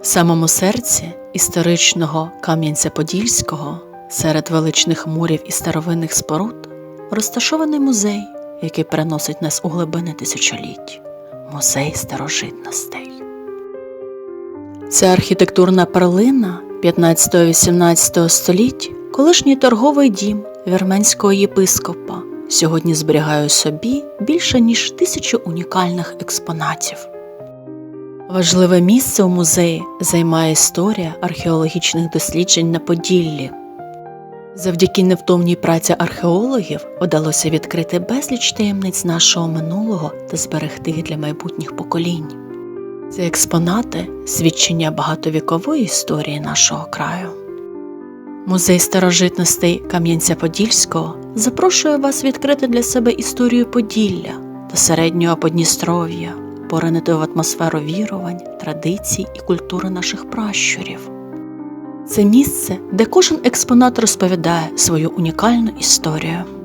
В самому серці історичного Кам'янця-Подільського, серед величних мурів і старовинних споруд, розташований музей, який переносить нас у глибини тисячоліть музей старожитностей. Це архітектурна перлина 15-18 століть, колишній торговий дім вірменського єпископа, сьогодні зберігає собі більше ніж тисячу унікальних експонатів. Важливе місце у музеї займає історія археологічних досліджень на Поділлі. Завдяки невтомній праці археологів вдалося відкрити безліч таємниць нашого минулого та зберегти їх для майбутніх поколінь. Ці експонати свідчення багатовікової історії нашого краю. Музей старожитностей Кам'янця-Подільського запрошує вас відкрити для себе історію Поділля та середнього Подністров'я, поринити в атмосферу вірувань, традицій і культури наших пращурів. Це місце, де кожен експонат розповідає свою унікальну історію.